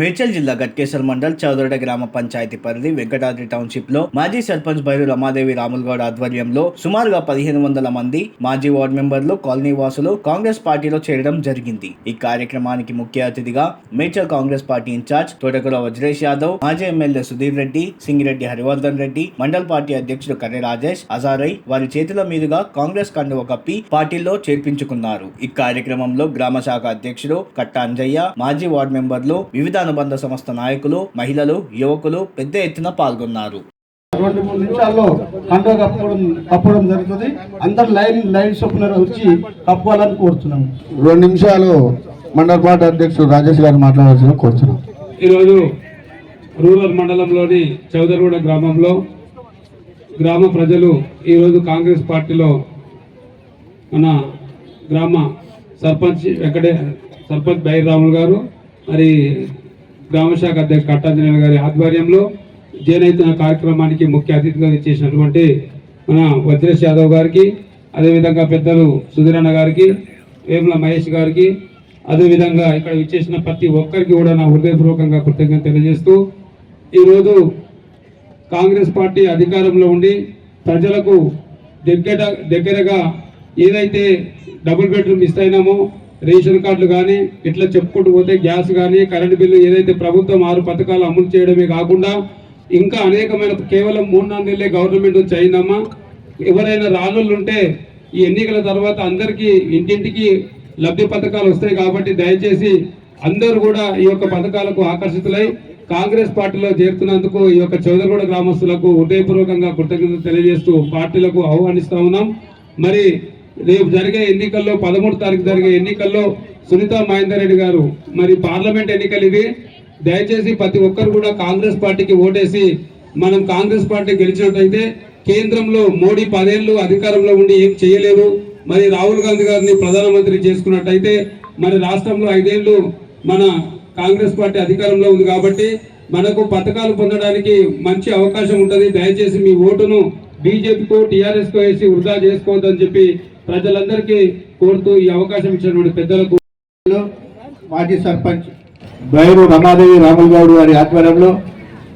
మేడ్చల్ జిల్లా గట్కేశ్వర్ మండల్ చౌదరడ గ్రామ పంచాయతీ పరిధి వెంకటాద్రి టౌన్షిప్లో మాజీ సర్పంచ్ బైరు రమాదేవి రాములగౌడ్ ఆధ్వర్యంలో సుమారుగా పదిహేను వందల మంది మాజీ వార్డు మెంబర్లు కాలనీ వాసులు కాంగ్రెస్ పార్టీలో చేరడం జరిగింది. ఈ కార్యక్రమానికి ముఖ్య అతిథిగా Medchal Congress party incharge Thotakula Vajresh Yadav మాజీ ఎమ్మెల్యే సుధీర్ రెడ్డి సింగిరెడ్డి హరివర్ధన్ రెడ్డి మండల్ పార్టీ అధ్యక్షుడు కర్రె రాజేష్ అజారై వారి చేతుల మీదుగా కాంగ్రెస్ కండువ కప్పి పార్టీలో చేర్పించుకున్నారు. ఈ కార్యక్రమంలో గ్రామ శాఖ అధ్యక్షుడు కట్ట అంజయ్య మాజీ వార్డు మెంబర్లు వివిధ అనుబంధ సంస్థ నాయకులు మహిళలు యువకులు పెద్ద ఎత్తున పాల్గొన్నారు. రెండు మూడు నిమిషాల్లో కండ కప్పడం కప్పడం జరుగుతుంది. అందరు లైన్ లైన్ చొప్పున వచ్చి కప్పాలని కోరుతున్నాము. రెండు నిమిషాలు మండల పార్టీ అధ్యక్షుడు రాజేష్ గారు మాట్లాడాల్సిన కోరుతున్నాం. ఈరోజు రూరల్ మండలంలోని చౌదరగూడ గ్రామంలో గ్రామ ప్రజలు ఈరోజు కాంగ్రెస్ పార్టీలో మన గ్రామ సర్పంచ్ వెంకటే సర్పంచ్ బైరాములు గారు మరి గ్రామ శాఖ అధ్యక్షుడు కట్టాంజనేయులు గారి ఆధ్వర్యంలో జేనైతున్న కార్యక్రమానికి ముఖ్య అతిథిగా చేసినటువంటి మన వజ్రేష్ యాదవ్ గారికి అదేవిధంగా పెద్దలు సుధీరన్న గారికి వేముల మహేష్ గారికి అదేవిధంగా ఇక్కడ విచ్చేసిన ప్రతి ఒక్కరికి కూడా నా హృదయపూర్వకంగా కృతజ్ఞత తెలియజేస్తూ ఈరోజు కాంగ్రెస్ పార్టీ అధికారంలో ఉండి ప్రజలకు దగ్గర దగ్గరగా ఏదైతే డబుల్ బెడ్రూమ్ ఇస్తాయినామో రేషన్ కార్డులు కానీ ఇట్లా చెప్పుకుంటూ పోతే గ్యాస్ కానీ కరెంటు బిల్లు ఏదైతే ప్రభుత్వం ఆరు పథకాలు అమలు చేయడమే కాకుండా ఇంకా అనేకమైన కేవలం మూడు నాలుగు నెలలే గవర్నమెంట్ వచ్చి అయిందమ్మా. ఎవరైనా రానులు ఉంటే ఈ ఎన్నికల తర్వాత అందరికీ ఇంటింటికి లబ్ధి పథకాలు వస్తాయి కాబట్టి దయచేసి అందరూ కూడా ఈ యొక్క పథకాలకు ఆకర్షితులై కాంగ్రెస్ పార్టీలో చేరుతున్నందుకు ఈ యొక్క చౌదరగూడ గ్రామస్తులకు హృదయపూర్వకంగా కృతజ్ఞత తెలియజేస్తూ పార్టీలకు ఆహ్వానిస్తా ఉన్నాం. మరి రేపు జరిగే ఎన్నికల్లో పదమూడు తారీఖు జరిగే ఎన్నికల్లో సునీత మహేందర్ రెడ్డి గారు మరి పార్లమెంట్ ఎన్నికలు ఇవి. దయచేసి ప్రతి ఒక్కరు కూడా కాంగ్రెస్ పార్టీకి ఓటేసి మనం కాంగ్రెస్ పార్టీ గెలిచినట్టయితే కేంద్రంలో మోడీ పదేళ్ళు అధికారంలో ఉండి ఏం చేయలేరు మరి రాహుల్ గాంధీ గారిని ప్రధానమంత్రి చేసుకున్నట్టయితే మరి రాష్ట్రంలో ఐదేళ్ళు మన కాంగ్రెస్ పార్టీ అధికారంలో ఉంది కాబట్టి మనకు పథకాలు పొందడానికి మంచి అవకాశం ఉంటుంది. దయచేసి మీ ఓటును బీజేపీకు టీఆర్ఎస్కు వేసి వృధా చేసుకోవద్దని చెప్పి ప్రజలందరికీ కోరుతూ ఈ అవకాశం ఇచ్చినటువంటి పెద్దలకు మాజీ సర్పంచ్ బైరు రమాదేవి రాములు గౌడ్ గారి ఆధ్వర్యంలో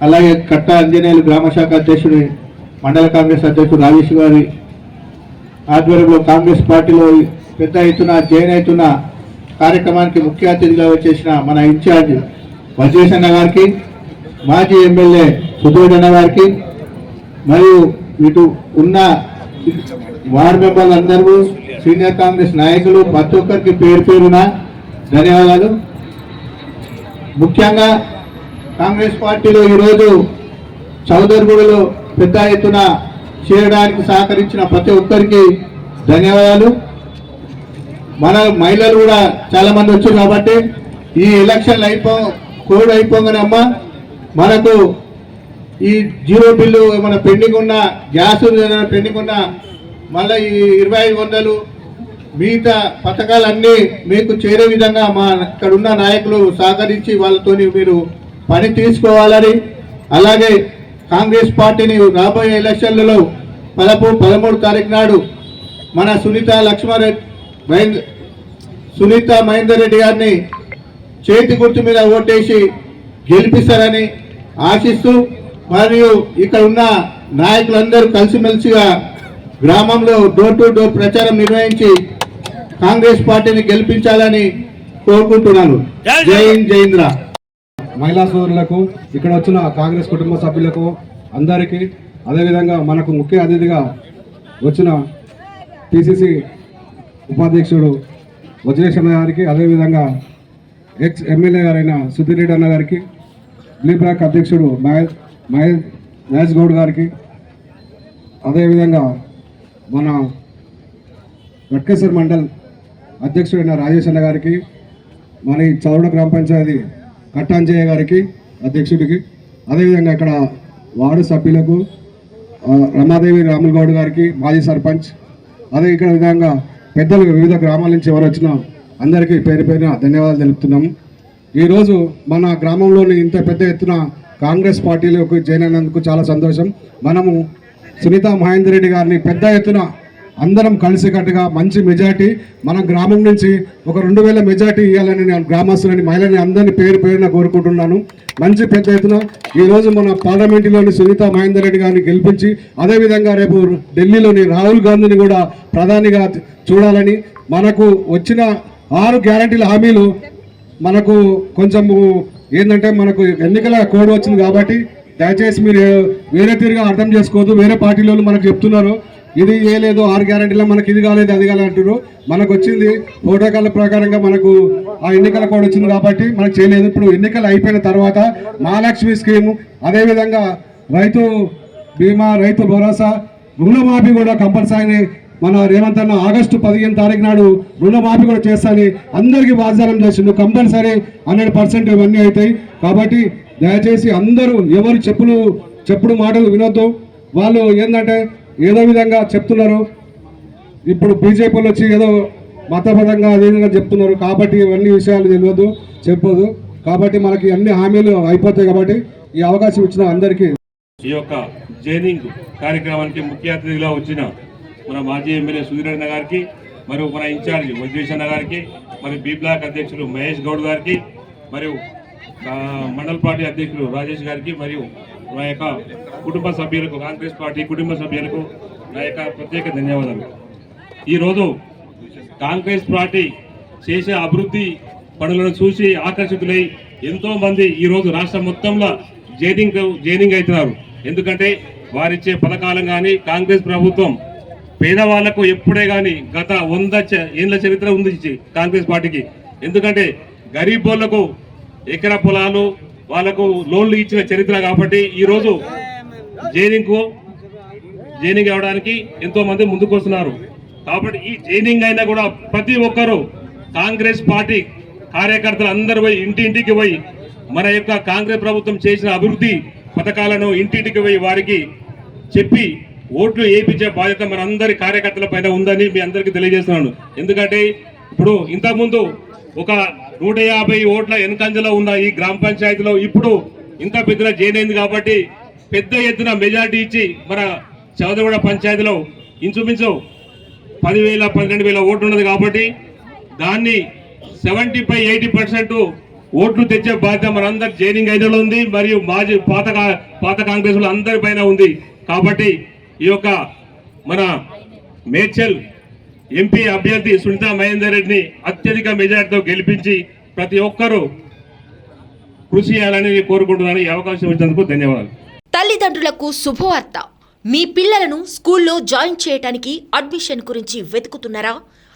అలాగే కట్ట అంజనేయులు గ్రామ శాఖ అధ్యక్షుడు మండల కాంగ్రెస్ అధ్యక్షుడు రాజేష్ గారి ఆధ్వర్యంలో కాంగ్రెస్ పార్టీలో పెద్ద ఎత్తున జైన్ అవుతున్న కార్యక్రమానికి ముఖ్య అతిథిగా వచ్చేసిన మన ఇన్ఛార్జ్ వజేసన్న గారికి మాజీ ఎమ్మెల్యే సుధీరన్న గారికి మరియు ఇటు ఉన్న వార్డు మెంబర్లందరూ సీనియర్ కాంగ్రెస్ నాయకులు ప్రతి ఒక్కరికి పేరు పేరున ధన్యవాదాలు. ముఖ్యంగా కాంగ్రెస్ పార్టీలో ఈరోజు చౌదరిగూడలో పెద్ద ఎత్తున చేరడానికి సహకరించిన ప్రతి ఒక్కరికి ధన్యవాదాలు. మన మహిళలు కూడా చాలా మంది వచ్చారు కాబట్టి ఈ ఎలక్షన్లు అయిపో కోడ్ అయిపోగానే అమ్మ మనకు ఈ జీరో బిల్లు ఏమైనా పెండింగ్ ఉన్న గ్యాస్ ఏమైనా పెండింగ్ ఉన్న మళ్ళీ ఈ ఇరవై ఐదు వందలు మిగతా పథకాలన్నీ మీకు చేరే విధంగా మా ఇక్కడున్న నాయకులు సహకరించి వాళ్ళతోని మీరు పని తీసుకోవాలని అలాగే కాంగ్రెస్ పార్టీని రాబోయే ఎలక్షన్లలో పదపు పదమూడు తారీఖు నాడు మన సునీత లక్ష్మారెడ్డి మహేంద్ర సునీత మహేందర్ రెడ్డి గారిని చేతి గుర్తు మీద ఓటేసి గెలిపిస్తారని ఆశిస్తూ మరియు ఇక్కడ ఉన్న నాయకులందరూ కలిసిమెలిసిగా గ్రామంలో డోర్ టు డోర్ ప్రచారం నిర్వహించి కాంగ్రెస్ పార్టీని గెలిపించాలని కోరుకుంటున్నాను. జై హింద్ జై ఇంద్ర మహిళా సోదరులకు ఇక్కడ వచ్చిన కాంగ్రెస్ కుటుంబ సభ్యులకు అందరికీ అదేవిధంగా మనకు ముఖ్య అతిథిగా వచ్చిన పిసిసి ఉపాధ్యక్షుడు వజ్రేశ్వర గారికి అదేవిధంగా ఎక్స్ ఎమ్మెల్యే గారైన సుధీర్ రెడ్డి అన్న గారికి బ్లీ బ్లాక్ అధ్యక్షుడు మహేష్ మహేష్ మహేష్ గౌడ్ గారికి అదేవిధంగా మన వెట్కేశ్వర్ మండల్ అధ్యక్షుడైన రాజేష్ అన్న గారికి మన ఈ చౌడ గ్రామ పంచాయతీ కట్టాంజయ్య గారికి అధ్యక్షుడికి అదేవిధంగా ఇక్కడ వార్డు సభ్యులకు రమాదేవి రాములు గౌడ్ గారికి మాజీ సర్పంచ్ అదే ఇక్కడ విధంగా పెద్దలు వివిధ గ్రామాల నుంచి ఎవరు వచ్చినా అందరికీ పేరు పేరున ధన్యవాదాలు తెలుపుతున్నాము ఈరోజు మన గ్రామంలోని ఇంత పెద్ద ఎత్తున కాంగ్రెస్ పార్టీలోకి జాయిన్ అయినందుకు చాలా సంతోషం. మనము సునీత మహేందర్ రెడ్డి గారిని పెద్ద ఎత్తున అందరం కలిసికట్టుగా మంచి మెజార్టీ మన గ్రామం నుంచి ఒక రెండు వేల మెజార్టీ ఇవ్వాలని నేను గ్రామస్తులని మహిళని అందరినీ పేరు పేరున కోరుకుంటున్నాను. మంచి పెద్ద ఎత్తున ఈరోజు మన పార్లమెంటులోని సునీత మహేందర్ రెడ్డి గారిని గెలిపించి అదేవిధంగా రేపు ఢిల్లీలోని రాహుల్ గాంధీని కూడా ప్రధానిగా చూడాలని మనకు వచ్చిన ఆరు గ్యారంటీల హామీలు మనకు కొంచెము ఏంటంటే మనకు ఎన్నికల కోడ్ వచ్చింది కాబట్టి దయచేసి మీరు వేరే తీరుగా అర్థం చేసుకోవద్దు. వేరే పార్టీలో మనకు చెప్తున్నారు ఇది ఏ లేదు ఆరు గ్యారంటీలో మనకి ఇది కాలేదు అది కాలేదు అంటారు మనకు వచ్చింది ప్రోటోకాల్ ప్రకారంగా మనకు ఆ ఎన్నికల కోడ్ వచ్చింది కాబట్టి మనకు చేయలేదు. ఇప్పుడు ఎన్నికలు అయిపోయిన తర్వాత మహాలక్ష్మి స్కీము అదేవిధంగా రైతు బీమా రైతు భరోసా రుణమాఫీ కూడా కంపల్సరీ మన రేవంత్ అన్న ఆగస్టు పదిహేను తారీఖు నాడు రుణమాఫీ కూడా చేస్తానని అందరికీ వాగ్దానం చేసిండు. కంపల్సరీ హండ్రెడ్ పర్సెంట్ ఇవన్నీ అవుతాయి. కాబట్టి దయచేసి అందరూ ఎవరు చెప్పులు చెప్పుడు మాటలు వినొద్దు. వాళ్ళు ఏంటంటే ఏదో విధంగా చెప్తున్నారు. ఇప్పుడు బీజేపీలో వచ్చి ఏదో మతపరంగా అదే విధంగా చెప్తున్నారు. కాబట్టి ఇవన్నీ విషయాలు తెలియదు చెప్పదు కాబట్టి మనకి అన్ని హామీలు అయిపోతాయి కాబట్టి ఈ అవకాశం ఇచ్చిన అందరికీ ఈ యొక్క జైనింగ్ కార్యక్రమానికి ముఖ్య అతిథిగా వచ్చిన మన మాజీ ఎమ్మెల్యే సుధీరణ గారికి మరియు మన ఇన్ఛార్జ్ వజ్రేషన్న గారికి మరియు బీ బ్లాక్ అధ్యక్షులు మహేష్ గౌడ్ గారికి మరియు మండల్ పార్టీ అధ్యక్షులు రాజేష్ గారికి మరియు నా యొక్క కుటుంబ సభ్యులకు కాంగ్రెస్ పార్టీ కుటుంబ సభ్యులకు నా యొక్క ప్రత్యేక ధన్యవాదాలు. ఈరోజు కాంగ్రెస్ పార్టీ చేసే అభివృద్ధి పనులను చూసి ఆకర్షితులై ఎంతో మంది ఈరోజు రాష్ట్రం మొత్తంలో జైనింగ్ జైనింగ్ అవుతున్నారు. ఎందుకంటే వారిచ్చే పథకాలను కానీ కాంగ్రెస్ ప్రభుత్వం పేదవాళ్ళకు ఎప్పుడే కానీ గత వంద ఏళ్ళ చరిత్ర ఉంది కాంగ్రెస్ పార్టీకి. ఎందుకంటే గరీబ్ వాళ్ళకు ఎకర పొలాలు వాళ్ళకు లోన్లు ఇచ్చిన చరిత్ర కాబట్టి ఈరోజు జైనింగ్కు జైనింగ్ అవ్వడానికి ఎంతో మంది ముందుకు వస్తున్నారు. కాబట్టి ఈ జైనింగ్ అయినా కూడా ప్రతి ఒక్కరూ కాంగ్రెస్ పార్టీ కార్యకర్తలు అందరూ పోయి ఇంటింటికి పోయి మన యొక్క కాంగ్రెస్ ప్రభుత్వం చేసిన అభివృద్ధి పథకాలను ఇంటింటికి పోయి వారికి చెప్పి ఓట్లు వేయించే బాధ్యత మనందరి కార్యకర్తల పైన ఉందని మీ అందరికీ తెలియజేస్తున్నాను. ఎందుకంటే ఇప్పుడు ఇంతకుముందు ఒక నూట యాభై ఓట్ల వెనుకంజలో ఉన్న ఈ గ్రామ పంచాయతీలో ఇప్పుడు ఇంత పెద్దగా జైన్ అయింది కాబట్టి పెద్ద ఎత్తున మెజార్టీ ఇచ్చి మన చౌదగూడ పంచాయతీలో ఇంచుమించు పదివేల పన్నెండు వేల ఓట్లు ఉన్నది కాబట్టి దాన్ని సెవెంటీ ఫైవ్ ఎయిటీ పర్సెంట్ ఓట్లు తెచ్చే బాధ్యత మనందరి జైనింగ్ ఐదులో ఉంది మరియు మాజీ పాత కా- పాత కాంగ్రెస్ అందరి పైన ఉంది. కాబట్టి ఈ యొక్క మన మేడ్చల్ ఎంపీ అభ్యర్థి సునీతా మహేందర్ రెడ్డిని అత్యధిక మెజార్టీతో గెలిపించి ప్రతి ఒక్కరూ కృషి చేయాలని కోరుకుంటున్నాను ఈ అవకాశం ఇచ్చినందుకు ధన్యవాదాలు. తల్లిదండ్రులకు శుభవార్త. మీ పిల్లలను స్కూల్లో జాయిన్ చేయటానికి అడ్మిషన్ గురించి వెతుకుతున్నారా?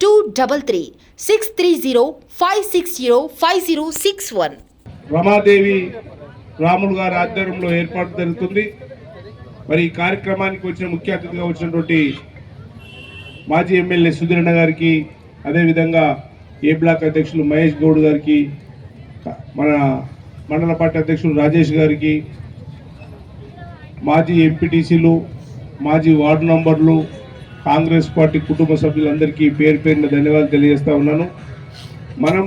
two double three six three zero five six zero five zero six one Ramadevi Ramulu గారి ఆధ్వర్యంలో ఏర్పాటు జరుగుతుంది. మరి ఈ కార్యక్రమానికి వచ్చిన ముఖ్య అతిథిగా వచ్చినటువంటి మాజీ ఎమ్మెల్యే సుధీరణ గారికి అదేవిధంగా ఏ బ్లాక్ అధ్యక్షులు మహేష్ గౌడ్ గారికి మన మండల పార్టీ అధ్యక్షులు రాజేష్ గారికి మాజీ ఎంపీటీసీలు మాజీ వార్డు నంబర్లు కాంగ్రెస్ పార్టీ కుటుంబ సభ్యులందరికీ పేరు పేరున ధన్యవాదాలు తెలియజేస్తా ఉన్నాను. మనం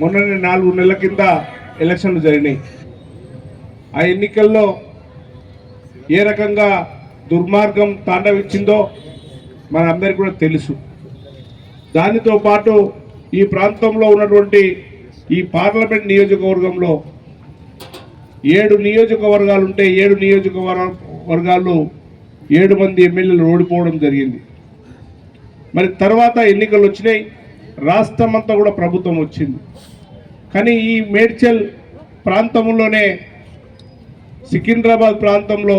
మొన్ననే నాలుగు నెలల కింద ఎలక్షన్లు జరిగినాయి. ఆ ఎన్నికల్లో ఏ రకంగా దుర్మార్గం తాండవించిందో మన అందరికీ కూడా తెలుసు. దానితో పాటు ఈ ప్రాంతంలో ఉన్నటువంటి ఈ పార్లమెంట్ నియోజకవర్గంలో ఏడు నియోజకవర్గాలు ఉంటే ఏడు నియోజకవర్గ వర్గాలు ఏడు మంది ఎమ్మెల్యేలు ఓడిపోవడం జరిగింది. మరి తర్వాత ఎన్నికలు వచ్చినాయి. రాష్ట్రం అంతా కూడా ప్రభుత్వం వచ్చింది. కానీ ఈ మేడ్చల్ ప్రాంతంలోనే సికింద్రాబాద్ ప్రాంతంలో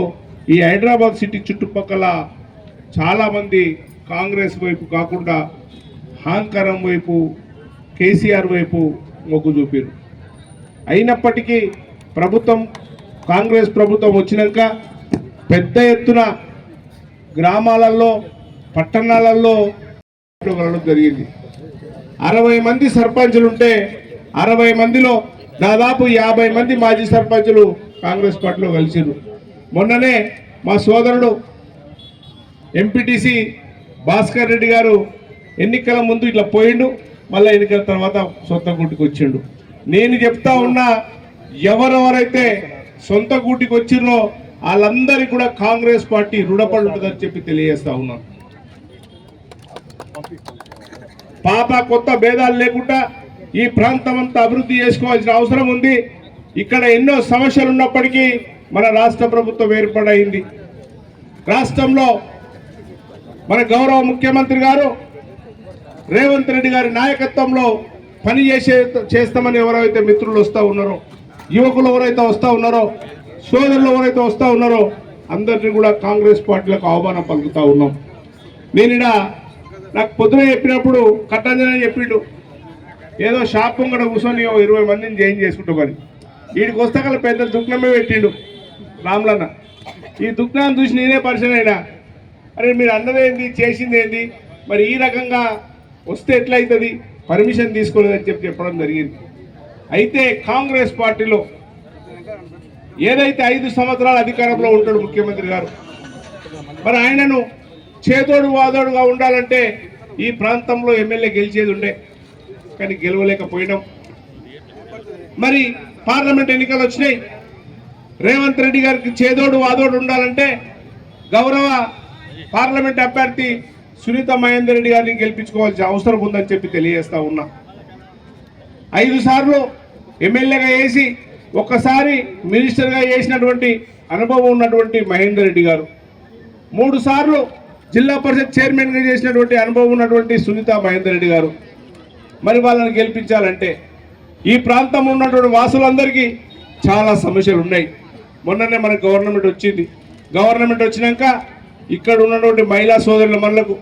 ఈ హైదరాబాద్ సిటీ చుట్టుపక్కల చాలామంది కాంగ్రెస్ వైపు కాకుండా హాంకరం వైపు కేసీఆర్ వైపు మొగ్గు చూపారు. అయినప్పటికీ ప్రభుత్వం కాంగ్రెస్ ప్రభుత్వం వచ్చినాక పెద్ద ఎత్తున గ్రామాలలో పట్టణాలలో వెళ్ళడం జరిగింది. అరవై మంది సర్పంచులు ఉంటే అరవై మందిలో దాదాపు యాభై మంది మాజీ సర్పంచులు కాంగ్రెస్ పార్టీలో కలిసిరు మొన్ననే మా సోదరుడు ఎంపీటీసీ భాస్కర్ రెడ్డి గారు ఎన్నికల ముందు ఇట్లా పోయిండు మళ్ళీ ఎన్నికల తర్వాత సొంత గూటికి వచ్చిండు. నేను చెప్తా ఉన్నా ఎవరెవరైతే సొంత గూటికి వచ్చిర్రో వాళ్ళందరికీ కూడా కాంగ్రెస్ పార్టీ రుణపడి ఉంటుందని చెప్పి తెలియజేస్తా ఉన్నాను పాత కొత్త భేదాలు లేకుండా ఈ ప్రాంతం అంతా అభివృద్ధి చేసుకోవాల్సిన అవసరం ఉంది. ఇక్కడ ఎన్నో సమస్యలు ఉన్నప్పటికీ మన రాష్ట్ర ప్రభుత్వం ఏర్పడైంది. రాష్ట్రంలో మన గౌరవ ముఖ్యమంత్రి గారు రేవంత్ రెడ్డి గారి నాయకత్వంలో పని చేసే చేస్తామని ఎవరైతే మిత్రులు వస్తూ ఉన్నారో యువకులు ఎవరైతే వస్తూ ఉన్నారో సోదరులు ఎవరైతే వస్తూ ఉన్నారో అందరినీ కూడా కాంగ్రెస్ పార్టీలకు ఆహ్వానం పలుకుతా ఉన్నాం. నేను నాకు పొద్దున చెప్పినప్పుడు కట్టంజనే చెప్పిండు. ఏదో షాప్ ముంగడ కూర్చొని ఇరవై మందిని జాయిన్ చేసుకుంటామని వీడికి వస్తే కల పెద్ద దుఃఖమే పెట్టిండు రామ్లన్న. ఈ దుఃఖాన్ని చూసి నేనే పరిచయం అయినా అరే మీరు అన్నదేంది చేసింది ఏంది మరి ఈ రకంగా వస్తే ఎట్లయితుంది పర్మిషన్ తీసుకోలేదని చెప్పి చెప్పడం జరిగింది. అయితే కాంగ్రెస్ పార్టీలో ఏదైతే ఐదు సంవత్సరాల అధికారంలో ఉంటాడు ముఖ్యమంత్రి గారు మరి ఆయనను చేదోడు వాదోడుగా ఉండాలంటే ఈ ప్రాంతంలో ఎమ్మెల్యే గెలిచేది ఉండే కానీ గెలవలేకపోయినాం. మరి పార్లమెంట్ ఎన్నికలు వచ్చినాయి. రేవంత్ రెడ్డి గారికి చేదోడు వాదోడు ఉండాలంటే గౌరవ పార్లమెంట్ అభ్యర్థి సునీత మహేందర్ రెడ్డి గారిని గెలిపించుకోవాల్సిన అవసరం ఉందని చెప్పి తెలియజేస్తా ఉన్నా. ఐదు సార్లు ఎమ్మెల్యేగా వేసి ఒక్కసారి మినిస్టర్గా చేసినటువంటి అనుభవం ఉన్నటువంటి మహేందర్ రెడ్డి గారు. మూడు సార్లు జిల్లా పరిషత్ చైర్మన్గా చేసినటువంటి అనుభవం ఉన్నటువంటి సునీత మహేందర్ రెడ్డి గారు. మరి వాళ్ళని గెలిపించాలంటే ఈ ప్రాంతం ఉన్నటువంటి వాసులందరికీ చాలా సమస్యలు ఉన్నాయి. మొన్ననే మన గవర్నమెంట్ వచ్చింది. గవర్నమెంట్ వచ్చినాక ఇక్కడ ఉన్నటువంటి మహిళా సోదరుల మనలకు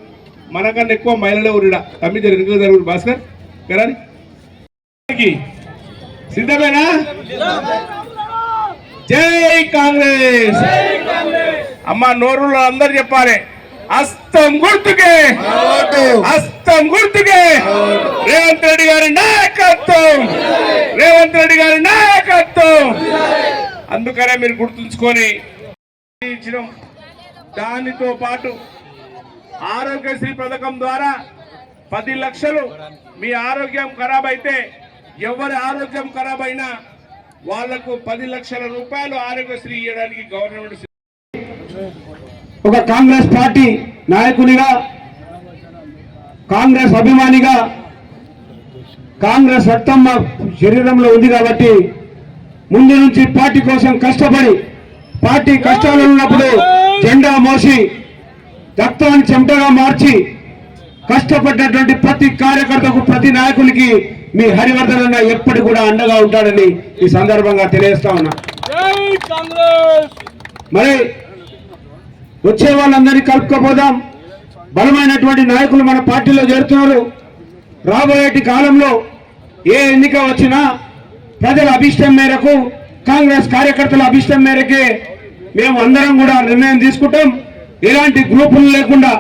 మనకన్నా ఎక్కువ మహిళలే ఊరిడా. తమ్మి జరిగింది జరుగుతుంది భాస్కర్ కదా సిద్ధమేనా? జై కాంగ్రెస్. అమ్మ నోరులో అందరు చెప్పాలి. అస్తం గుర్తుకే. అస్తం గుర్తుకే. రేవంత్ రెడ్డి గారి నాయకత్వం. రేవంత్ రెడ్డి గారి నాయకత్వం. అందుకనే మీరు గుర్తుంచుకొని దానితో పాటు ఆరోగ్యశ్రీ పథకం ద్వారా పది లక్షలు మీ ఆరోగ్యం ఖరాబ్ అయితే ఎవరి ఆరోగ్యం ఖరాబ్ అయినా వాళ్ళకు పది లక్షల రూపాయలు ఆరోగ్యశ్రీ ఇవ్వడానికి గవర్నమెంట్ ఒక కాంగ్రెస్ పార్టీ నాయకునిగా కాంగ్రెస్ అభిమానిగా కాంగ్రెస్ రక్తం మా శరీరంలో ఉంది కాబట్టి ముందు నుంచి పార్టీ కోసం కష్టపడి పార్టీ కష్టాలు ఉన్నప్పుడు జెండా మోసి రక్తాన్ని చెమటగా మార్చి కష్టపడ్డటువంటి ప్రతి కార్యకర్తకు ప్రతి నాయకునికి మీ హరివర్ధన్ అన్న ఎప్పటి కూడా అండగా ఉంటాడని ఈ సందర్భంగా తెలియజేస్తా ఉన్నా. మరి వచ్చే వాళ్ళందరినీ కలుపుకోపోదాం. బలమైనటువంటి నాయకులు మన పార్టీలో చేరుతున్నారు. రాబోయేటి కాలంలో ఏ ఎన్నిక వచ్చినా ప్రజల అభిష్టం మేరకు కాంగ్రెస్ కార్యకర్తల అభిష్టం మేరకే మేము అందరం కూడా నిర్ణయం తీసుకుంటాం. ఎలాంటి గ్రూపులు లేకుండా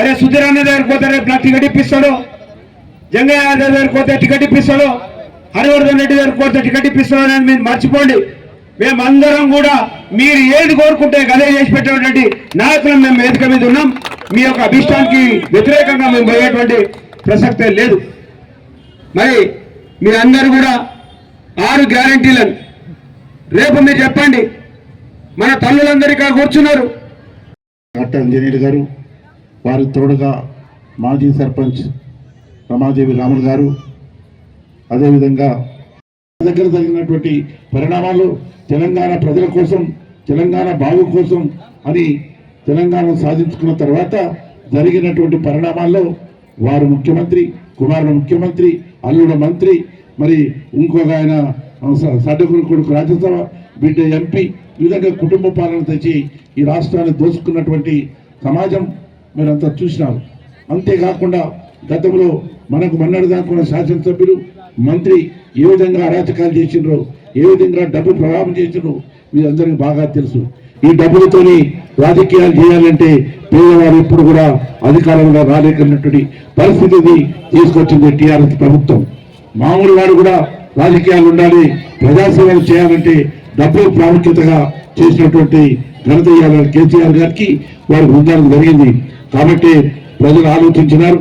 అరే సుధీర్ అన్న దగ్గరికి పోతే రేపు నాకు టికెట్ ఇప్పిస్తాడు జంగయ్య యాదవ్ దగ్గరికి పోతే టికెట్ ఇప్పిస్తాడు. హరివర్ధన్ రెడ్డి గారు పోతే టికెట్ ఇప్పిస్తాడు అని మీరు మర్చిపోండి. మేమందరం కూడా మీరు ఏది కోరుకుంటే గదే చేసి పెట్టేటువంటి నాయకులను మేము వేదిక మీద ఉన్నాం. మీ యొక్క అభిష్టానికి వ్యతిరేకంగా మేము పోయేటువంటి ప్రసక్తే లేదు. మరి మీరందరూ కూడా ఆరు గ్యారంటీలను రేపు మీరు చెప్పండి. మన తల్లులందరూ ఇక్కడ కూర్చున్నారు. డాక్టర్ ఇంజనీర్ గారు వారి తోడుగా మాజీ సర్పంచ్ రమాదేవి రాములు గారు. అదేవిధంగా దగ్గర జరిగినటువంటి పరిణామాలు తెలంగాణ ప్రజల కోసం తెలంగాణ బాగు కోసం అని తెలంగాణ సాధించుకున్న తర్వాత జరిగినటువంటి పరిణామాల్లో వారు ముఖ్యమంత్రి కుమారుడు ముఖ్యమంత్రి అల్లుడు మంత్రి మరి ఇంకొక ఆయన సడ్డకుడు కొడుకు రాజ్యసభ బిడ్డ ఎంపీ ఈ విధంగా కుటుంబ పాలన తెచ్చి ఈ రాష్ట్రాన్ని దోచుకున్నటువంటి సమాజం మీరంతా చూసినారు. అంతేకాకుండా గతంలో మనకు మన్నడు దాకున్న శాసనసభ్యులు మంత్రి ఏ విధంగా అరాచకాలు చేసిండ్రో ఏ విధంగా డబ్బు ప్రభావం చేసిండ్రో మీ అందరికీ బాగా తెలుసు. ఈ డబ్బులతోని రాజకీయాలు చేయాలంటే పేదవారు ఎప్పుడు కూడా అధికారంలో రాలేకున్నటువంటి పరిస్థితిని తీసుకొచ్చింది టీఆర్ఎస్ ప్రభుత్వం. మామూలు వాడు కూడా రాజకీయాలు ఉండాలి ప్రజాసేవలు చేయాలంటే డబ్బు ప్రాముఖ్యతగా చేసినటువంటి ఘనత ఇవాళ కేసీఆర్ గారికి వారి బృందానికి జరిగింది. కాబట్టి ప్రజలు ఆలోచించినారు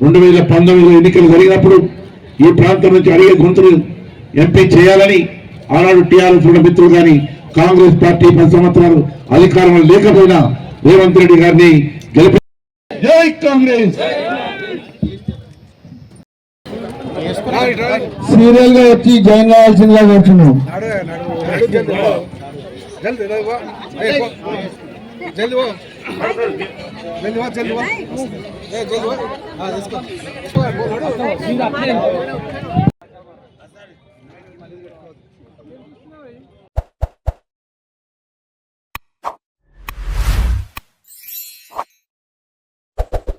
రెండు వేల పంతొమ్మిదిలో ఎన్నికలు జరిగినప్పుడు ఈ ప్రాంతం నుంచి అడిగే గొంతులు ఎంపీ చేయాలని ఆనాడు టీఆర్ఎస్ ఉన్న మిత్రులు కానీ కాంగ్రెస్ పార్టీ పది సంవత్సరాలు అధికారంలో లేకపోయినా రేవంత్ రెడ్డి గారిని గెలిపి జై కాంగ్రెస్ సీరియల్గా వచ్చి జాయిన్ కావాల్సిందిగా కోరుతున్నాం జల్దీ